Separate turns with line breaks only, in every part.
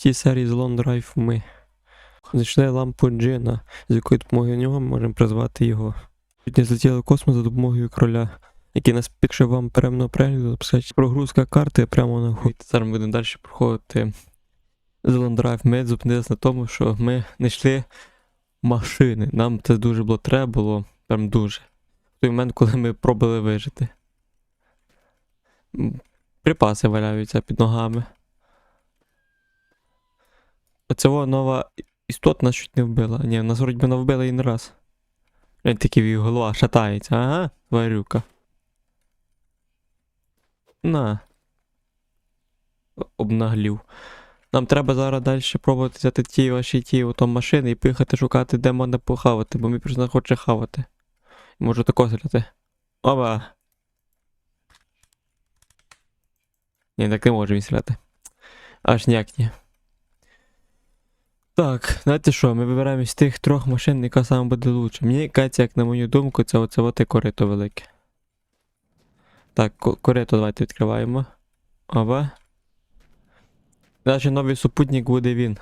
цій серії з Long Drive ми знайшли лампу Джина, з якою допомогою нього ми можемо призвати його. Сьогодні злетіли в космос за допомогою кроля, який нас пікше вам перемного перегляду, записати прогрузка карти прямо на хуй. Зараз ми будемо далі проходити з Long Drive. Ми зупинилися на тому, що ми знайшли машини. Нам це дуже було треба було, прям дуже. В той момент, коли ми пробували вижити. Припаси валяються під ногами. Оце во нова істота нас чуть не вбила. Ні, нас вроді би вона вбила і не раз. Такий її голова шатається, ага, тварюка. На. Обнаглів. Нам треба зараз далі пробувати взяти ті ваші ті ото машини і поїхати шукати, де можна похавати, бо мій персонаж хоче хавати. Можу тако зляти. Оба! Ні, так не може він стріляти. Аж ніяк ні. Так, знаєте що, ми вибираємо з тих трьох машин, яка саме буде лучше. Мені кажеться, як на мою думку, це оце оте корито велике. Так, ко- корито давайте відкриваємо. Оба. Наш новий супутник буде він.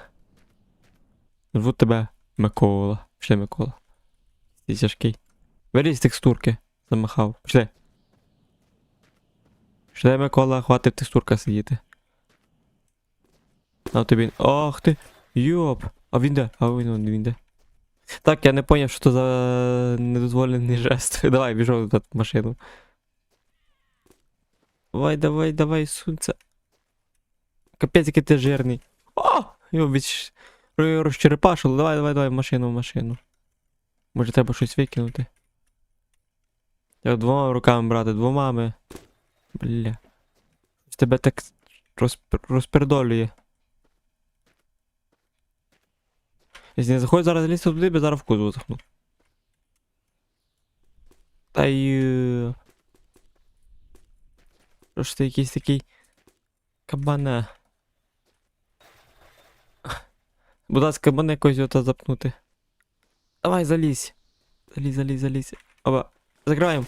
Зву тебе Микола. Пішли, Микола. Ти тяжкий. З текстурки. Замахав. Пішли. Пішли, Микола, хватить в текстурках сидіти. А тобі. Ох ти! Йоп! А він де? А він, він де? Так, я не поняв, що це за недозволений жест. Давай, біжов в машину. Давай, давай, давай, сунься. Капець, який ти жирний. О! Його відч... розчерепашило. Давай, давай, давай, машину, в машину. Може треба щось викинути. Треба двома руками брати, двома. Бля. Тебе так розп... розпердолює. Якщо не заходь зараз лізти туди, бо зараз в кузов захну. Та й. е, Що ж ти якийсь такий. Кабана. Будь ласка, мене якось ото запнути. Давай, залізь. Залізь, залізь, залізь. Оба. Закриваємо.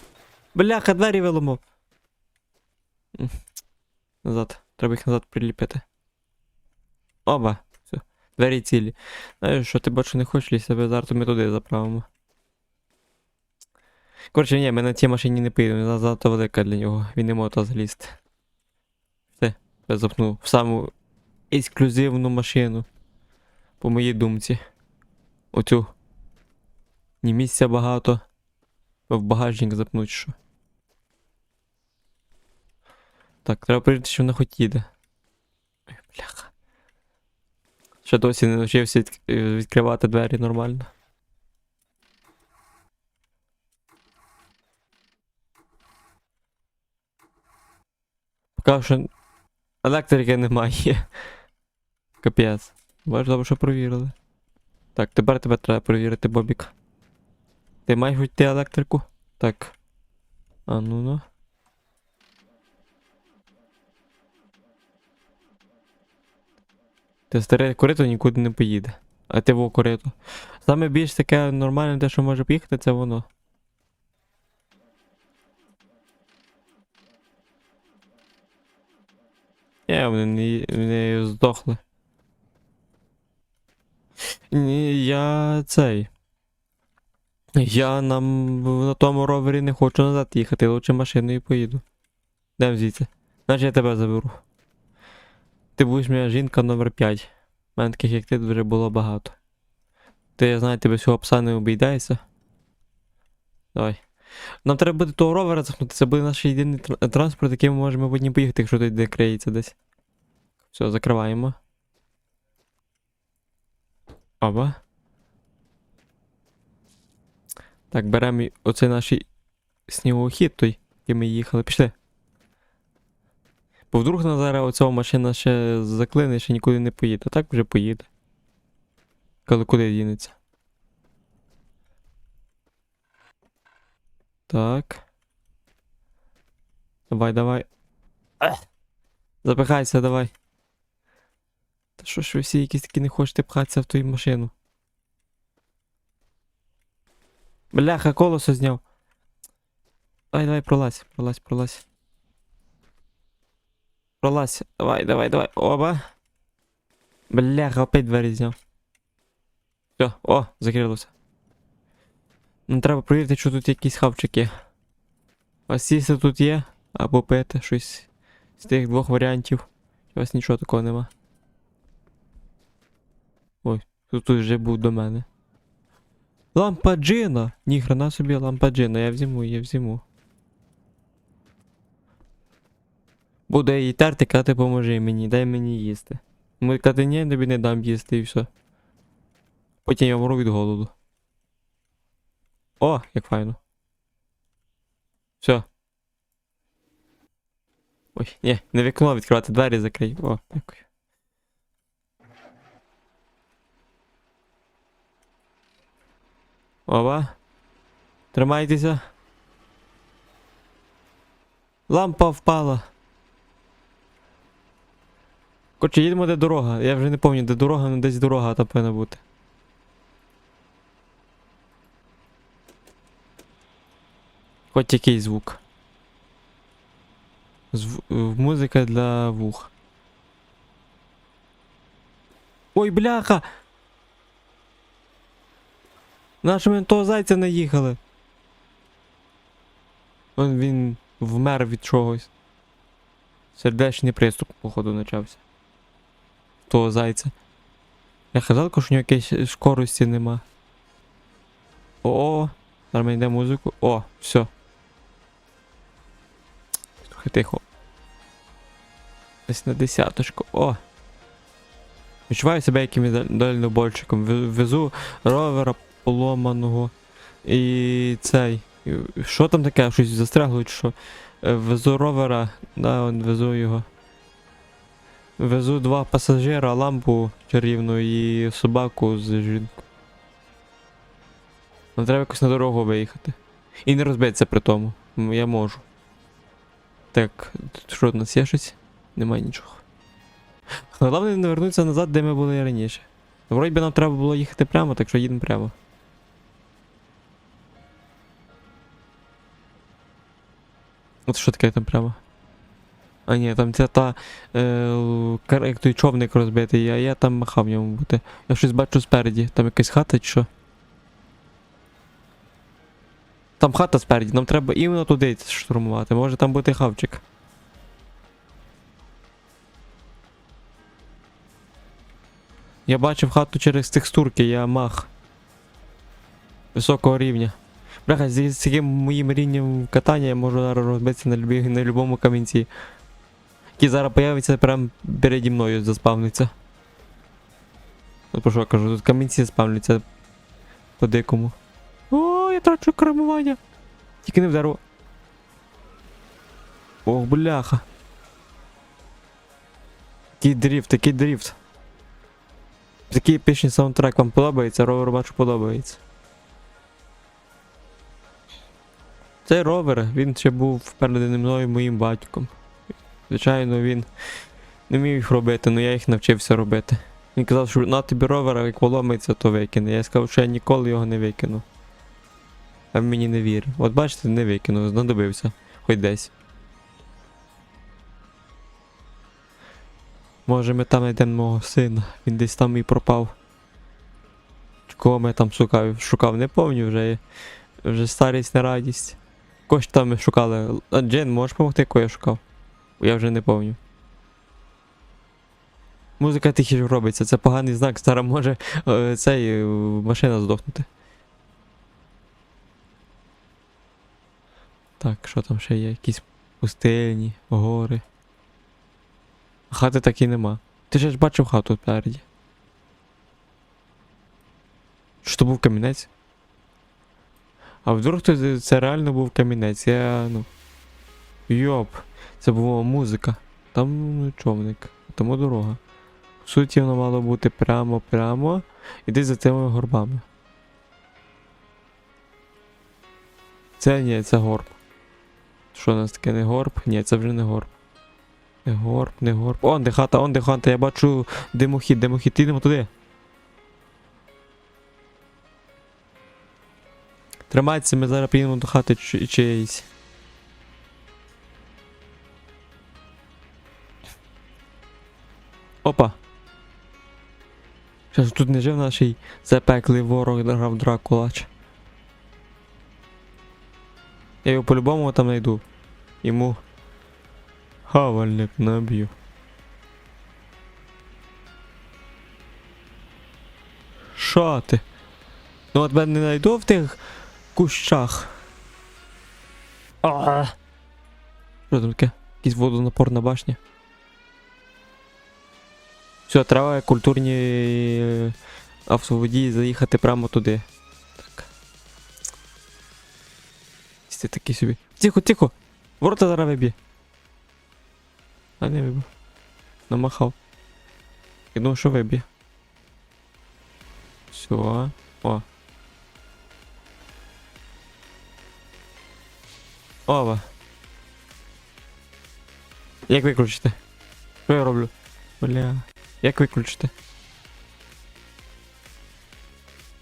Бляха, двері виломав. Назад. Треба їх назад приліпити. Оба. Двері цілі. Знаєш, що ти бачу не хочеш лізти, тебе зараз ми туди заправимо. Коротше, ні, ми на цій машині не поїдемо, вона занадто велика для нього. Він не може то залізти. Все, я запнув. В саму ексклюзивну машину. По моїй думці. Оцю. Ні місця багато. В багажник запнуть що. Так, треба перевірити, що вона хоч їде. Бляха. Ще досі не навчився е, відкривати двері нормально. Поки що електрики немає. Капець. Добре, що провірили. Так, тепер тебе треба перевірити, Бобік. Ти маєш йти електрику? Так. А ну ну. Ти старе корито нікуди не поїде. А ти во корито. Саме більш таке нормальне, те, що може поїхати, це воно. Ні, вони не, не здохли. Ні, я цей. Я нам на тому ровері не хочу назад їхати, лучше машиною поїду. Дем звідси. Значить я тебе заберу. Ти будеш моя жінка номер 5. У мене таких як ти вже було багато. Ти, я знаю, тебе всього пса не обійдається. Давай. Нам треба буде того ровера захнути, це буде наш єдиний транспорт, яким ми можемо в одні поїхати, якщо тут де криється десь. Все, закриваємо. Оба. Так, беремо оцей наш снігохід той, який ми їхали. Пішли. Бо вдруг на зараз оця машина ще заклине, ще нікуди не поїде. А так вже поїде. Коли куди дінеться. Так. Давай, давай. Запихайся, давай. Та що ж ви всі якісь такі не хочете пхатися в твою машину? Бляха, колесо зняв. Давай, давай, пролазь, пролазь, пролазь. Пролазь. Давай, давай, давай. Оба. Бляха, опять двері зняв. Все, о, закрилося. Ну, треба провірити, що тут якісь хавчики. Сісти тут є, або пити щось з тих двох варіантів. У вас нічого такого нема. Ой, тут вже був до мене. Лампа джина! Ні, хрена собі лампа джина, я взіму, я взіму. Буду її терти, казати, поможи мені, дай мені їсти. Ми казати, ні, тобі не дам їсти і все. Потім я вмру від голоду. О, як файно. Все. Ой, ні, не вікно відкривати, двері закрий. О, дякую. Ова. Тримайтеся. Лампа впала. Короче, їдемо де дорога. Я вже не пам'ятаю, де дорога, але десь дорога там повинна бути. Хоч який звук. Зв... Музика для вух. Ой, бляха! Наші ми того зайця наїхали. Он він вмер від чогось. Сердечний приступ, походу, почався. Того зайця. Я казав, що у нього якоїсь скорості нема. О, зараз ми йде музику. О, все. Трохи тихо. Десь на десяточку. О. Відчуваю себе якимось даль- дальнобойщиком. Везу ровера поломаного. І цей. Що там таке? Щось застрягло чи що? Е, Везу ровера, да, он везу його. Везу два пасажира, лампу чарівну і собаку з жінкою. Нам треба якось на дорогу виїхати. І не розбитися при тому. Я можу. Так, тут що у нас є щось? Немає нічого. Головне не вернутися назад, де ми були раніше. Вроді би нам треба було їхати прямо, так що їдемо прямо. От що таке там прямо? А ні, там ця та е, той човник розбитий, а я там махав ньому бути. Я щось бачу спереді. Там якась хата чи що? Там хата спереді, нам треба іменно туди штурмувати. Може там бути хавчик. Я бачив хату через текстурки, я мах. Високого рівня. Бляха, з таким моїм рівнем катання я можу зараз розбитися на любому камінці. Який зараз появиться прямо переді мною заспавниться. От про що я кажу, тут камінці спавняться по дикому. О, я трачу кермування. Тільки не в дерево. Ох, бляха. Такий дріфт, такий дріфт. Такий епічний саундтрек вам подобається, ровер бачу подобається. Цей ровер, він ще був переданий мною моїм батьком. Звичайно, він не міг їх робити, але я їх навчився робити. Він казав, що на тобі ровера, як поломиться, то викине. Я сказав, що я ніколи його не викину. А він мені не вірив. От бачите, не викинув, знадобився. Хоч десь. Може ми там знайдемо мого сина. Він десь там і пропав. Кого ми там шукав, шукав, не пам'ятаю вже. Вже старість не радість. Кого ж там ми шукали? А Джен, можеш допомогти, кого я шукав? Я вже не пам'ятаю. Музика тихіше робиться, це поганий знак, зараз може е, цей е, машина здохнути. Так, що там ще є? Якісь пустельні, гори. Хати так і нема. Ти ж бачив хату спереді. Що то був камінець? А вдруг це реально був камінець, я ну. Йоп, це була музика. Там ну, човник, тому дорога. В суті, воно мало бути прямо-прямо і десь за цими горбами. Це ні, це горб. Що у нас таке не горб? Ні, це вже не горб. Не горб, не горб. Он де хата, он де хата, я бачу димохід, димохід, їдемо туди. Тримайтеся, ми зараз підемо до хати чи- чиєїсь. Опа. Ж тут не жив наш запеклий ворог грав Дракулач. Я його по-любому там знайду. Йому хавальник наб'ю. Що ти? Ну от мене не знайду в тих кущах. А. Що там таке? Якийсь водонапорна башня. Все, треба культурні автоводії заїхати прямо туди. Так. Ти такий собі. Тихо, тихо! Ворота зараз виб'є. А не вибив. Намахав. Я думав, що виб'є. Все. О. Ова. Як виключити? Що я роблю? Бля. Як виключити?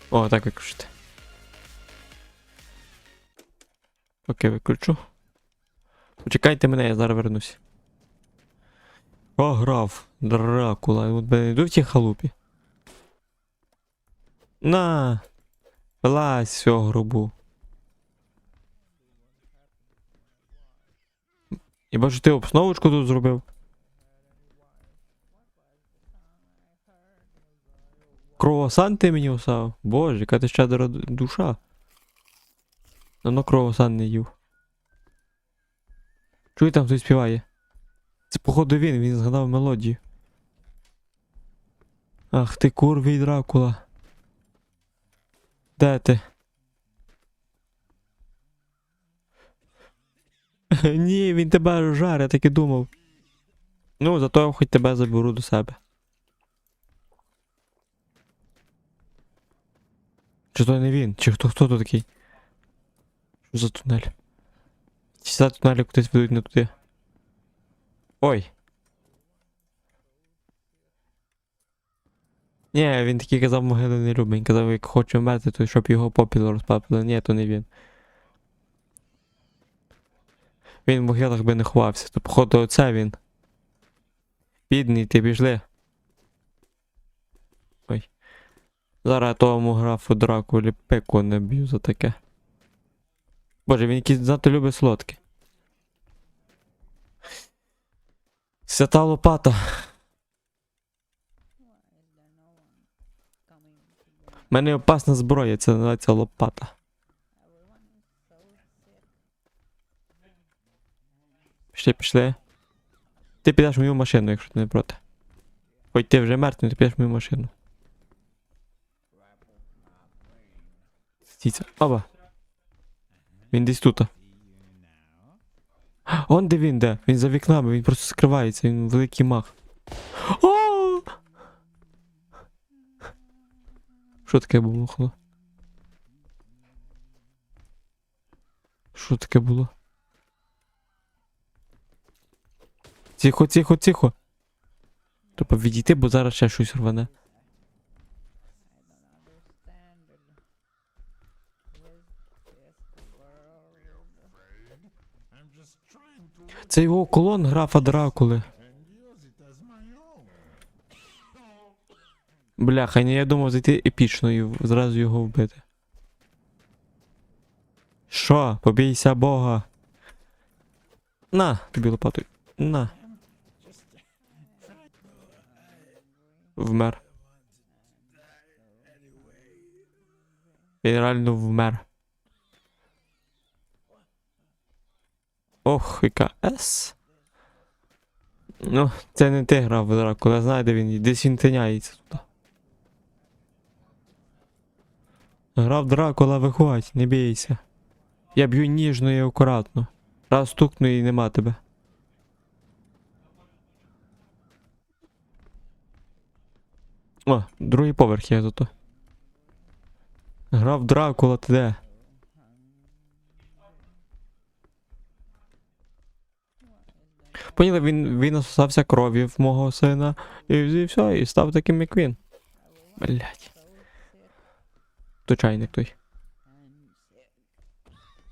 О, так виключити. Окей, виключу. Почекайте мене, я зараз вернусь. О, граф, Дракула, от би йду в тій халупі. На! Вилазь з грубу. Я бачу, ти обсновочку тут зробив. Кровосан ти мені усав? Боже, яка ти щедра душа. Давно кровосан не їв. Чуй там хтось співає. Це походу він, він згадав мелодію. Ах ти курвий Дракула. Де ти? Ні, він тебе жаре, я так і думав. Ну, зато я хоч тебе заберу до себе. Чи то не він? Чи хто хто тут такий? Що за тунель? Чи за тунелі кудись ведуть не туди? Ой. Ні, він такий казав могили не любить. Він казав, як хоче вмерти, то щоб його попіл розпапили. Ні, то не він. Він в могилах би не ховався, то походу оце він. Бідний, ти пішли. Ой. Зараз тому графу Дракулі пеку не б'ю за таке. Боже, він якийсь занадто любить солодке. Свята лопата. У мене опасна зброя, це називається лопата. Пішли, пішли. Ти підеш в мою машину, якщо ти не проти. Хоч ти вже мертвий, ти підеш в мою машину. Стійся. Оба. Він десь тут. Он де він де? Він за вікнами, він просто скривається, він великий мах. О! Що таке бухло? Що таке було? Тихо, тихо, тихо. Треба відійти, бо зараз ще щось рване. Це його колон графа Дракули. Бляха, ні, я думав зайти епічно і зразу його вбити. Що? Побійся Бога. На, тобі лопатою. На. Вмер. Він реально вмер. Ох, яка С. Ну, це не ти грав в Дракула, я знаю, де він. Десь він тиняється туди. Грав Дракула, виходь, не бійся. Я б'ю ніжно і акуратно. Раз стукну і нема тебе. О, другий поверх є зато. Грав Дракула, ти де? Поняли, він, він насосався крові в мого сина, і, все, і став таким, як він. Блять. То чайник той.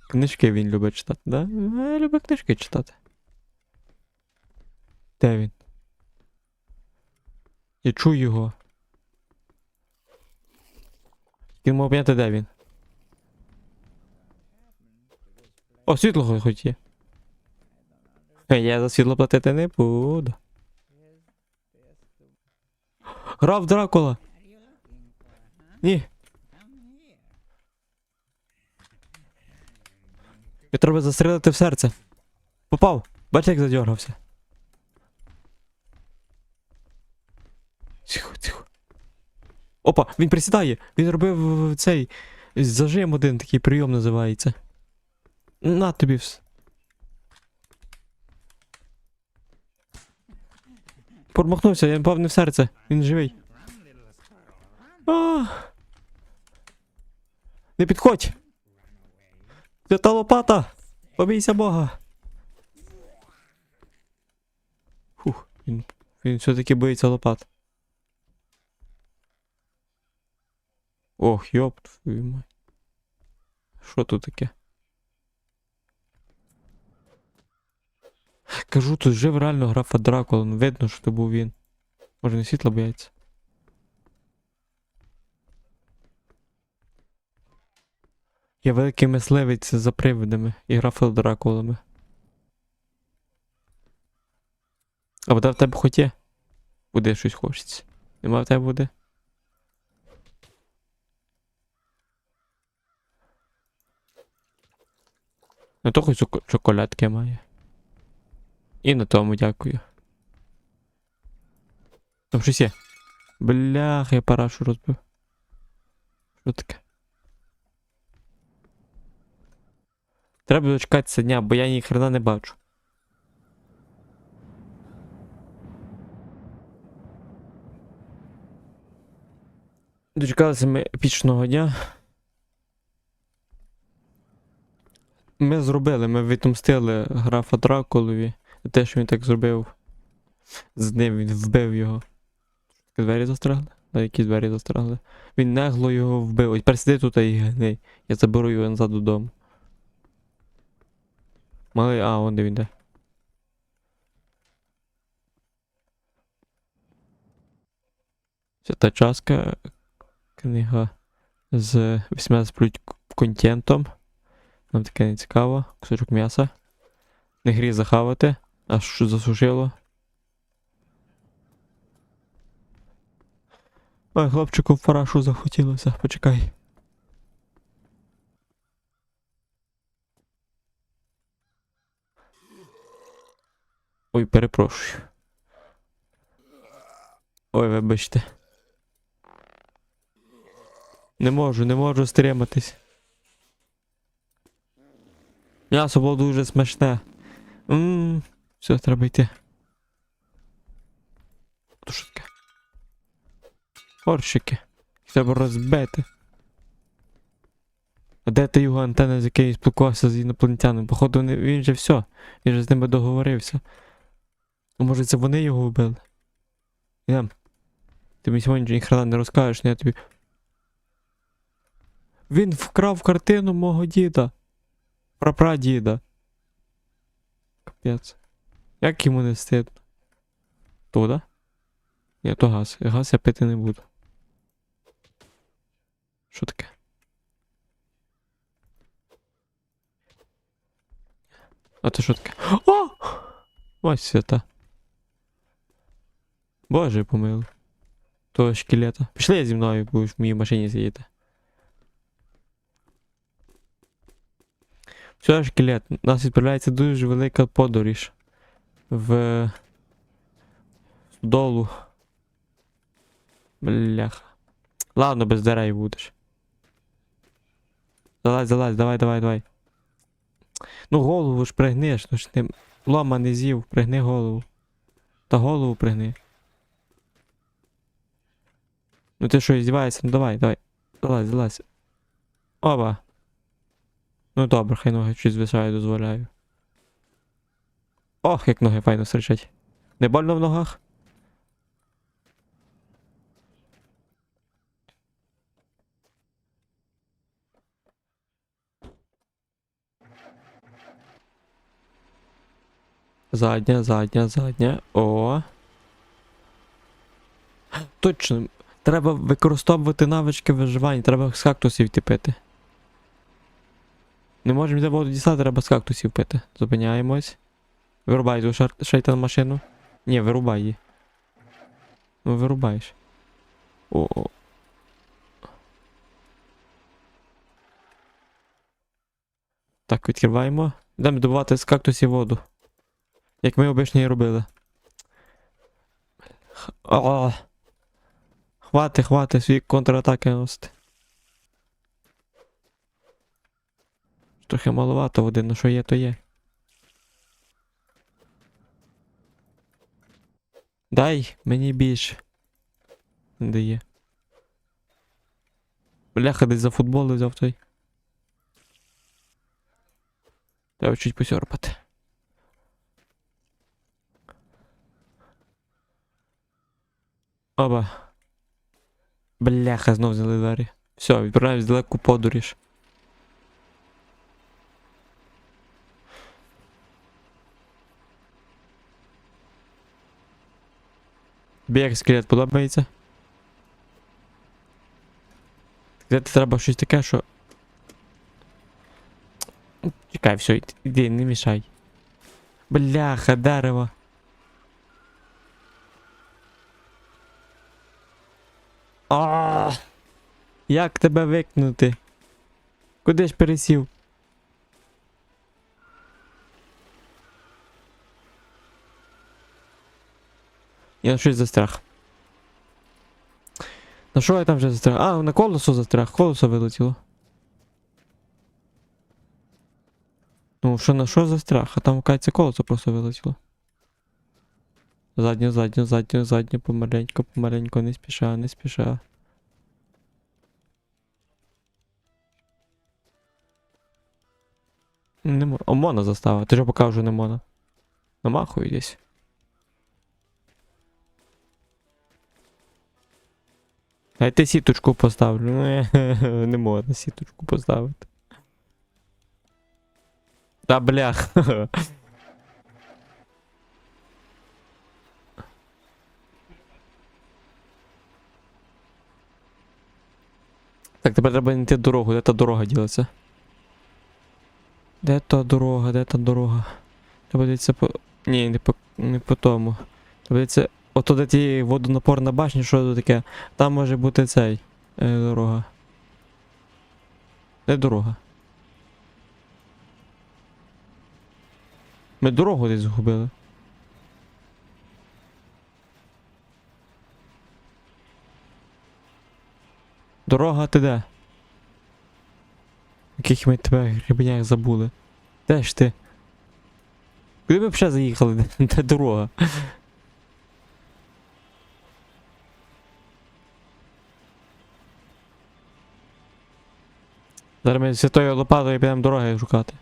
Книжки він любить читати, да? Е, Любить книжки читати. Де він? Я чую його. Він мав поняти, де він. О, світло хо- хоч є. Я за світло платити не буду. Граф Дракула. Ні. І треба застрелити в серце. Попав. Бачиш, як задергався. Тихо, тихо. Опа, він присідає. Він робив цей зажим один такий прийом називається. На тобі вс. Промахнувся, я впав не в серце. Він живий. А! Не підходь! Це та лопата! Побійся Бога! Фух, він, він все-таки боїться лопат. Ох, йоп твою мать. Що тут таке? Кажу, тут жив реально графа Дракула, ну видно, що це був він. Може не світла бояться. Я великий мисливець за привидами і графа Дракулами. А вода в тебе хоч є? Буде щось хочеться. Нема в тебе води? На то хоч чоколадки має. І на тому дякую. Там щось є. Блях, я парашу розбив. Що таке? Треба дочекатися дня, бо я ні хрена не бачу. Дочекалися ми епічного дня. Ми зробили, ми відомстили графа Дракулові. Те, що він так зробив. З ним він вбив його. Двері застрягли? На які двері застрягли? Він нагло його вбив. Ось тепер тут і гни. Я заберу його назад додому. Малий, а, он де він де. Свята частка. Книга з 18 плюс контентом. Нам таке не цікаво. Кусочок м'яса. Не гріх захавати. Аж що засушило. Ой, хлопчику в парашу захотілося. Почекай. Ой, перепрошую. Ой, вибачте. Не можу, не можу стриматись. М'ясо було дуже смачне. Ммм, все, треба йти. То що таке? Горщики. Їх треба розбити. А де ти його антенна, з якої спілкувався з інопланетянами? Походу, він же все. Він же з ними договорився. А може це вони його вбили? Ідем. Ти мені сьогодні ніхрена не розкажеш, не я тобі. Він вкрав картину мого діда. Прапрадіда. Капець. Як йому не стидно? То, да? Ні, то газ. Газ я пити не буду. Що таке? А то що таке? О! Ось свята. Боже помилуй. Того шкелета. Пішли зі мною, будеш в моїй машині сидіти. Все, шкелет. У нас відправляється дуже велика подорож в долу. Бляха. Ладно, без дерев будеш. Залазь, залазь, давай, давай, давай. Ну, голову ж пригнеш, ну ж ти лома не з'їв, пригни голову. Та голову пригни. Ну ти що, здіваєшся? Ну давай, давай. Залазь, залазь. Оба. Ну добре, хай ноги чуть звисаю, дозволяю. Ох, як ноги файно стричать. Не больно в ногах? Задня, задня, задня. О. Точно. Треба використовувати навички виживання, треба з кактусів тіпити. Не можемо йти воду дістати, треба з кактусів пити. Зупиняємось. Вирубай ту шар... шейтан машину. Ні, вирубай її. Ну, вирубаєш. О. о. Так, відкриваємо. Йдемо добувати з кактусів воду. Як ми обично і робили. О. Хвати, хвати, свої контратаки носити. Трохи маловато води, ну що є, то є. Дай мені більше. Не дає. Бляха десь за футбол взяв той. Треба чуть посьорбати. Оба. Бляха, знов взяли двері. Все, відправляюсь далеку подоріж. Тобі скелет подобається? Скелети треба щось таке, що. Чекай, все, іди, не мішай. Бляха, дерево. А! Як тебе викнути? Куди ж пересів? Я щось застряг. На що я там вже застряг? А, на колесо застряг, колесо вилетіло. Ну, що на що застряг? А там, кажеться, колесо просто вилетіло. Задню, задню, задню, задню, помаленько, помаленько, не спіша, не спіша. Не мо... О, мона застава. Ти ж покажу не мона. Намахую десь. Ти сіточку поставлю. Ну, не можна сіточку поставити. Та блях. Так, тепер треба знайти дорогу. Де та дорога ділиться? Де та дорога, де та дорога? Треба дивитися по. Ні, не по не по тому. Треба дивитися. Ото де ті водонапорна башня, що це таке? Там може бути цей. Е, дорога. Де дорога? Ми дорогу десь згубили. Дорога ти де? Яких ми тебе гребенях забули? Де ж ти? Куди ми ще заїхали? Де дорога? Зараз ми святою лопатою підемо дороги шукати.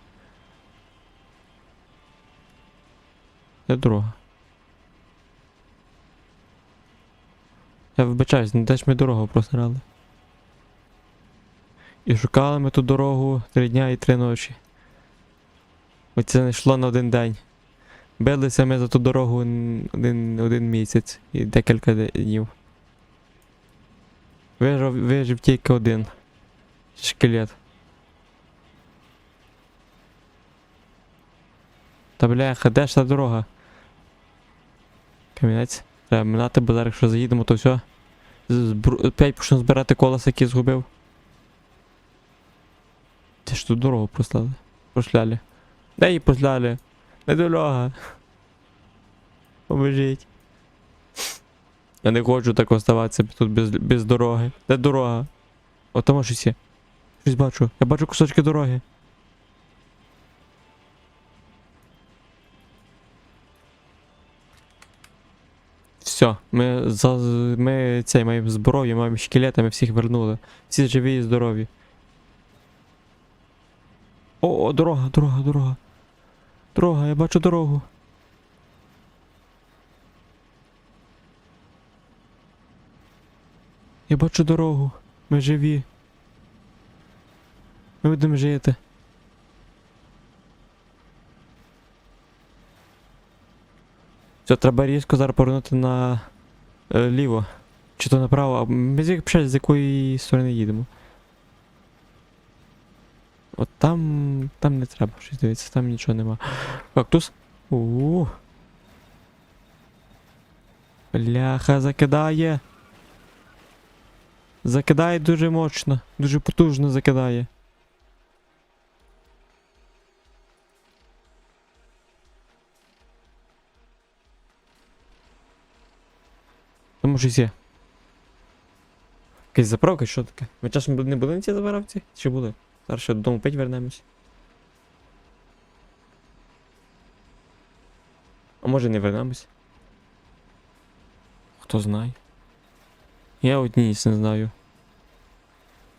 Де дорога? Я вибачаюсь, не де ж ми дорогу просирали. І шукали ми ту дорогу три дня і три ночі. Оце не йшло на один день. Билися ми за ту дорогу один, один місяць і декілька днів. Вижив, вижив тільки один шкелет. Та бляха, де ж та дорога? Камінець. Треба минати, бо зараз якщо заїдемо, то все. Збру... П'ять почну збирати колеса, які згубив. Ти ж тут дорогу прослали. Прошляли. Де її прошляли? Не дорога. Поможіть. Я не хочу так оставатися тут без, без дороги. Де дорога? О, там щось є. Щось бачу. Я бачу кусочки дороги. Все, ми за ми цей маємо зброю, маємо шкелети, ми всіх вернули. Всі живі і здорові. О, о, дорога, дорога, дорога. Дорога, я бачу дорогу. Я бачу дорогу. Ми живі. Ми будемо жити. Все, треба різко зараз повернути на е, ліво. Чи то направо, а ми з, як- з якої сторони їдемо. От там. там не треба щось дивитися, там нічого нема. Кактус? у Бляха, закидає. Закидає дуже мощно, дуже потужно закидає. Тому щось є. Якась заправка, що таке? Ми часом не були на цій заправці? Чи були? Зараз ще додому пить вернемось. А може не вернемось? Хто знає? Я одні не знаю.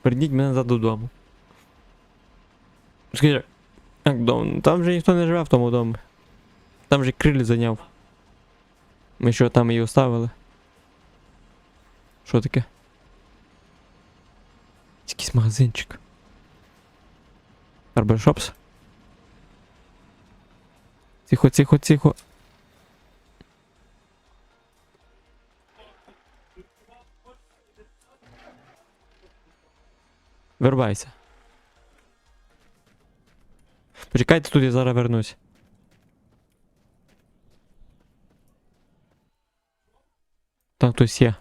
Придіть мене назад додому. Скажи, як дом? Там же ніхто не живе в тому домі. Там же криль зайняв. Ми що там її оставили? Що таке? Якийсь магазинчик. Барбершопс? Тихо, тихо, тихо. Вирубайся. Почекайте тут, я зараз вернусь. Там хтось є.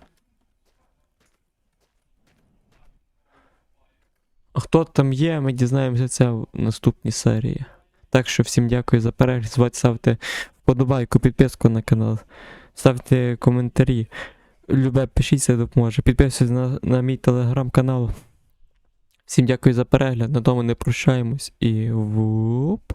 Хто там є, ми дізнаємося це в наступній серії. Так що всім дякую за перегляд. Звати ставте вподобайку, підписку на канал, ставте коментарі. Любе, пишіть, це допоможе. Підписуйтесь на, на мій телеграм-канал. Всім дякую за перегляд. На тому не прощаємось і вуп.